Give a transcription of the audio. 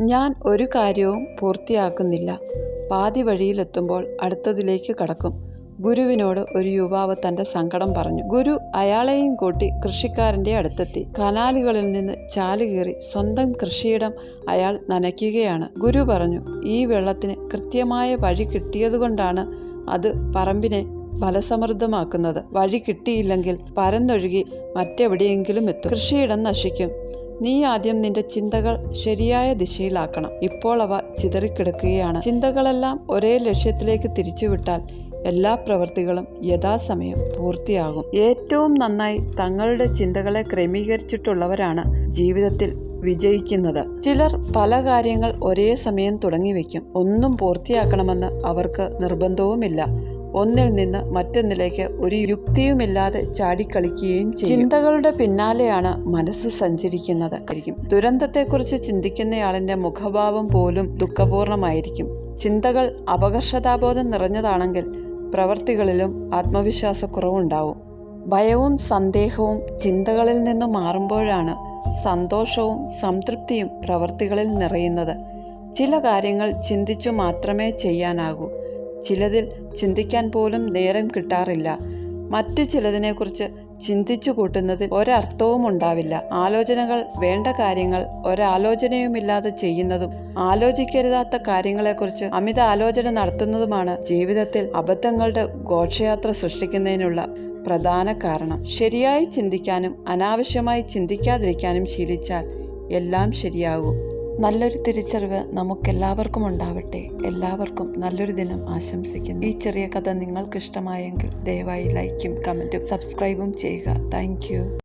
ഞാൻ ഒരു കാര്യവും പൂർത്തിയാക്കുന്നില്ല. പാതി വഴിയിലെത്തുമ്പോൾ അടുത്തതിലേക്ക് കടക്കും. ഗുരുവിനോട് ഒരു യുവാവ് തന്റെ സങ്കടം പറഞ്ഞു. ഗുരു അയാളെയും കൂട്ടി കൃഷിക്കാരന്റെ അടുത്തെത്തി. കനാലുകളിൽ നിന്ന് ചാൽ കീറി സ്വന്തം കൃഷിയിടം അയാൾ നനയ്ക്കുകയാണ്. ഗുരു പറഞ്ഞു ഈ വെള്ളത്തിന് കൃത്യമായ വഴി കിട്ടിയതുകൊണ്ടാണ് അത് പറമ്പിനെ ഫലസമൃദ്ധമാക്കുന്നത്. വഴി കിട്ടിയില്ലെങ്കിൽ പരന്നൊഴുകി മറ്റെവിടെയെങ്കിലും എത്തും. കൃഷിയിടം നശിക്കും. നീ ആദ്യം നിന്റെ ചിന്തകൾ ശരിയായ ദിശയിലാക്കണം. ഇപ്പോൾ അവ ചിതറിക്കിടക്കുകയാണ്. ചിന്തകളെല്ലാം ഒരേ ലക്ഷ്യത്തിലേക്ക് തിരിച്ചുവിട്ടാൽ എല്ലാ പ്രവൃത്തികളും യഥാസമയം പൂർത്തിയാകും. ഏറ്റവും നന്നായി തങ്ങളുടെ ചിന്തകളെ ക്രമീകരിച്ചിട്ടുള്ളവരാണ് ജീവിതത്തിൽ വിജയിക്കുന്നത്. ചിലർ പല കാര്യങ്ങൾ ഒരേ സമയം തുടങ്ങിവെക്കും. ഒന്നും പൂർത്തിയാക്കണമെന്ന് അവർക്ക് നിർബന്ധവുമില്ല. ഒന്നിൽ നിന്ന് മറ്റൊന്നിലേക്ക് ഒരു യുക്തിയുമില്ലാതെ ചാടിക്കളിക്കുകയും ചെയ്യും. ചിന്തകളുടെ പിന്നാലെയാണ് മനസ്സ് സഞ്ചരിക്കുന്നത്. ദുരന്തത്തെക്കുറിച്ച് ചിന്തിക്കുന്നയാളിന്റെ മുഖഭാവം പോലും ദുഃഖപൂർണമായിരിക്കും. ചിന്തകൾ അപകർഷതാബോധം നിറഞ്ഞതാണെങ്കിൽ പ്രവർത്തികളിലും ആത്മവിശ്വാസക്കുറവുണ്ടാവും. ഭയവും സന്ദേഹവും ചിന്തകളിൽ നിന്ന് മാറുമ്പോഴാണ് സന്തോഷവും സംതൃപ്തിയും പ്രവർത്തികളിൽ നിറയുന്നത്. ചില കാര്യങ്ങൾ ചിന്തിച്ചു മാത്രമേ ചെയ്യാനാകൂ. ചിലതിൽ ചിന്തിക്കാൻ പോലും നേരം കിട്ടാറില്ല. മറ്റു ചിലതിനെക്കുറിച്ച് ചിന്തിച്ചു കൂട്ടുന്നതിൽ ഒരർത്ഥവും ഉണ്ടാവില്ല. ആലോചനകൾ വേണ്ട കാര്യങ്ങൾ ഒരാലോചനയുമില്ലാതെ ചെയ്യുന്നതും ആലോചിക്കരുതാത്ത കാര്യങ്ങളെക്കുറിച്ച് അമിത ആലോചന നടത്തുന്നതുമാണ് ജീവിതത്തിൽ അബദ്ധങ്ങളുടെ ഘോഷയാത്ര സൃഷ്ടിക്കുന്നതിനുള്ള പ്രധാന കാരണം. ശരിയായി ചിന്തിക്കാനും അനാവശ്യമായി ചിന്തിക്കാതിരിക്കാനും ശീലിച്ചാൽ എല്ലാം ശരിയാകും. നല്ലൊരു തിരിച്ചറിവ് നമുക്കെല്ലാവർക്കും ഉണ്ടാവട്ടെ. എല്ലാവർക്കും നല്ലൊരു ദിനം ആശംസിക്കുന്നു. ഈ ചെറിയ കഥ നിങ്ങൾക്ക് ഇഷ്ടമായെങ്കിൽ ദയവായി ലൈക്കും കമന്റും സബ്സ്ക്രൈബും ചെയ്യുക. താങ്ക്